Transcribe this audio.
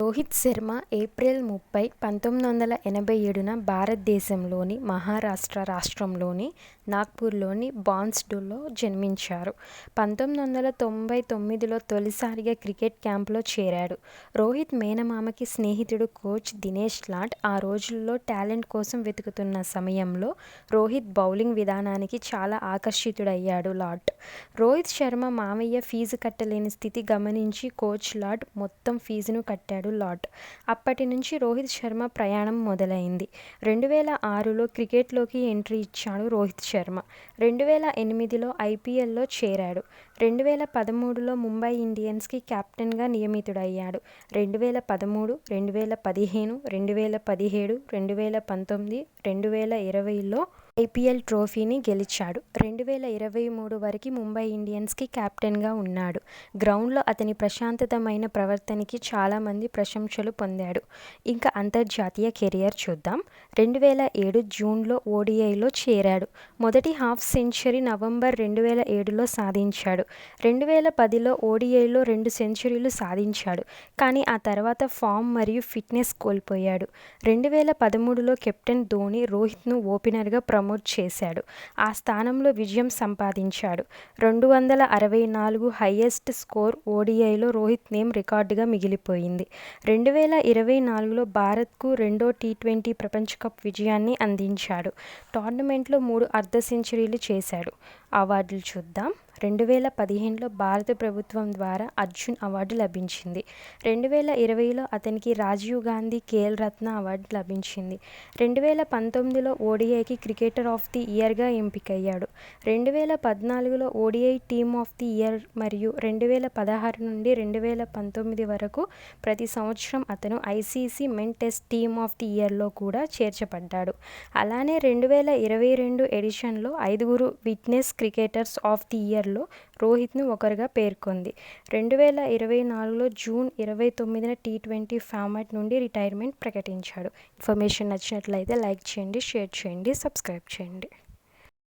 Rohit Sharma April ముప్పై పంతొమ్మిది వందల ఎనభై ఏడున భారతదేశంలోని మహారాష్ట్ర రాష్ట్రంలోని నాగ్పూర్లోని బాన్స్డూలో జన్మించారు. పంతొమ్మిది వందల తొంభై తొమ్మిదిలో తొలిసారిగా క్రికెట్ క్యాంప్లో చేరాడు. రోహిత్ మేనమామకి స్నేహితుడు కోచ్ దినేష్ లాట్ ఆ రోజుల్లో టాలెంట్ కోసం వెతుకుతున్న సమయంలో రోహిత్ బౌలింగ్ విధానానికి చాలా ఆకర్షితుడయ్యాడు లాట్. రోహిత్ శర్మ మామయ్య ఫీజు కట్టలేని స్థితి గమనించి కోచ్ లాడ్ మొత్తం ఫీజును కట్టాడు. లాట్ అప్పటి నుంచి రోహిత్ శర్మ ప్రయాణం మొదలైంది. రెండు వేల ఆరులో క్రికెట్లోకి ఎంట్రీ ఇచ్చాడు రోహిత్ శర్మ. రెండు వేల ఎనిమిదిలో ఐపీఎల్లో చేరాడు. రెండు వేల పదమూడులో ముంబై ఇండియన్స్కి కెప్టెన్గా నియమితుడయ్యాడు. రెండు వేల పదమూడు రెండు వేల పదిహేను రెండు వేల పదిహేడు రెండు వేల పంతొమ్మిది రెండు వేల ఇరవైలో ఐపీఎల్ ట్రోఫీని గెలిచాడు. రెండు వేల ఇరవై మూడు వరకు ముంబై ఇండియన్స్కి కెప్టెన్గా ఉన్నాడు. గ్రౌండ్లో అతని ప్రశాంతతమైన ప్రవర్తనకి చాలామంది ప్రశంసలు పొందాడు. ఇంకా అంతర్జాతీయ కెరియర్ చూద్దాం. రెండు వేల ఏడు జూన్లో ఓడిఐలో చేరాడు. మొదటి హాఫ్ సెంచరీ నవంబర్ రెండు వేల ఏడులో సాధించాడు. రెండు వేల పదిలో ఓడిఐలో రెండు సెంచరీలు సాధించాడు. కానీ ఆ తర్వాత ఫామ్ మరియు ఫిట్నెస్ కోల్పోయాడు. రెండు వేల పదమూడులో కెప్టెన్ ధోని రోహిత్ను ఓపెనర్గా నమోదు చేశాడు. ఆ స్థానంలో విజయం సంపాదించాడు. రెండు వందల అరవై నాలుగు హైయెస్ట్ స్కోర్ ఓడిఐలో రోహిత్ నేమ్ రికార్డుగా మిగిలిపోయింది. రెండు వేల ఇరవై నాలుగులో భారత్కు రెండో టీ ట్వంటీ ప్రపంచ కప్ విజయాన్ని అందించాడు. టోర్నమెంట్లో మూడు అర్ధ సెంచరీలు చేశాడు. అవార్డులు చూద్దాం. రెండు వేల పదిహేనులో భారత ప్రభుత్వం ద్వారా అర్జున్ అవార్డు లభించింది. రెండు వేల ఇరవైలో అతనికి రాజీవ్ గాంధీ ఖేల్ రత్న అవార్డు లభించింది. రెండు వేల పంతొమ్మిదిలో ఓడిఐకి క్రికెటర్ ఆఫ్ ది ఇయర్గా ఎంపికయ్యాడు. రెండు వేల పద్నాలుగులో ODI team of the year మరియు రెండు వేల పదహారు నుండి రెండు వేల పంతొమ్మిది వరకు ప్రతి సంవత్సరం అతను ICC men test team of the ఇయర్లో కూడా చేర్చబడ్డాడు. అలానే రెండు వేల ఇరవై రెండు ఎడిషన్లో ఐదుగురు విట్నెస్ క్రికెటర్స్ ఆఫ్ ది ఇయర్ ఓవర్లో రోహిత్ను ఒకరుగా పేర్కొంది. రెండు వేల ఇరవై నాలుగులో జూన్ ఇరవై తొమ్మిదిన టీ ట్వంటీ ఫార్మాట్ నుండి రిటైర్మెంట్ ప్రకటించాడు. ఇన్ఫర్మేషన్ నచ్చినట్లయితే లైక్ చేయండి షేర్ చేయండి సబ్స్క్రైబ్ చేయండి.